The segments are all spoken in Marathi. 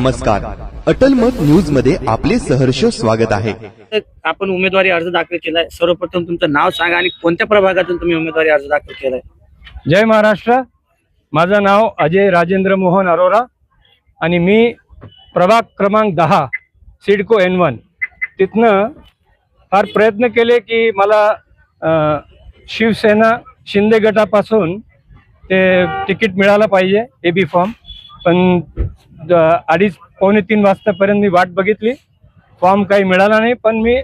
नमस्कार. अटल मत न्यूजमध्ये आपले सहर्ष स्वागत आहे. तर आपण उमेदवारी अर्ज दाखल केलाय. सर्वप्रथम तुमचं नाव सांगा आणि कोणत्या प्रभागातून तुम्ही उमेदवारी अर्ज दाखल केलाय? जय महाराष्ट्र. माझं नाव अजय राजेंद्र मोहन अरोरा आणि मी प्रभाग क्रमांक दहा सिडको एन वन. तिथनं फार प्रयत्न केले की मला शिवसेना शिंदे गटापासून ते तिकीट मिळालं पाहिजे ए बी फॉर्म. पण अडीच पावणे तीन वाजतापर्यंत मी वाट बघितली. फॉर्म काही मिळाला नाही पण मी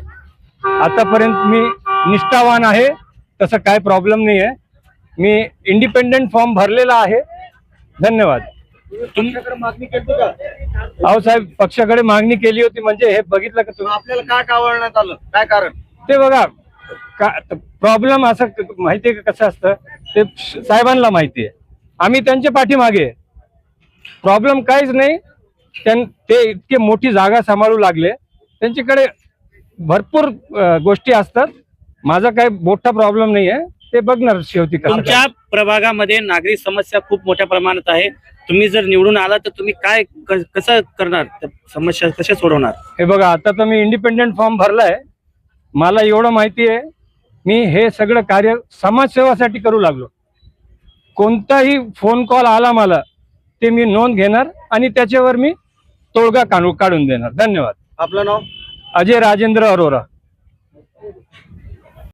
आतापर्यंत मी निष्ठावान आहे तसं काय प्रॉब्लेम नाही आहे मी इंडिपेंडेंट फॉर्म भरलेला आहे. धन्यवाद. अहो साहेब पक्षाकडे मागणी केली होती म्हणजे हे बघितलं का तुम्ही? आपल्याला काय कावळण्यात आलं? काय कारण? ते बघा का प्रॉब्लेम असं क- माहितीये का कसं असतं? ते साहेबांना माहिती आहे आम्ही त्यांच्या पाठीमागे प्रॉब्लेम काहीच नाही. त्यां ते इतके मोठी जागा सांभाळू लागले. त्यांच्याकडे भरपूर गोष्टी असतात. माझा काही मोठा प्रॉब्लेम नाही आहे ते बघणार शेवटी तुमच्या प्रभागामध्ये नागरिक समस्या खूप मोठ्या प्रमाणात आहे. तुम्ही जर निवडून आला तर तुम्ही काय कसं करणार? समस्या कशा सोडवणार? हे बघा आता तर मी इंडिपेंडेंट फॉर्म भरलाय. मला एवढं माहिती आहे. मी हे सगळं कार्य समाजसेवासाठी करू लागलो. कोणताही फोन कॉल आला मला ते मी नोंद घेणार आणि त्याच्यावर मी तोडगा काढू काढून देणार. धन्यवाद. आपलं नाव? अजय राजेंद्र अरोरा.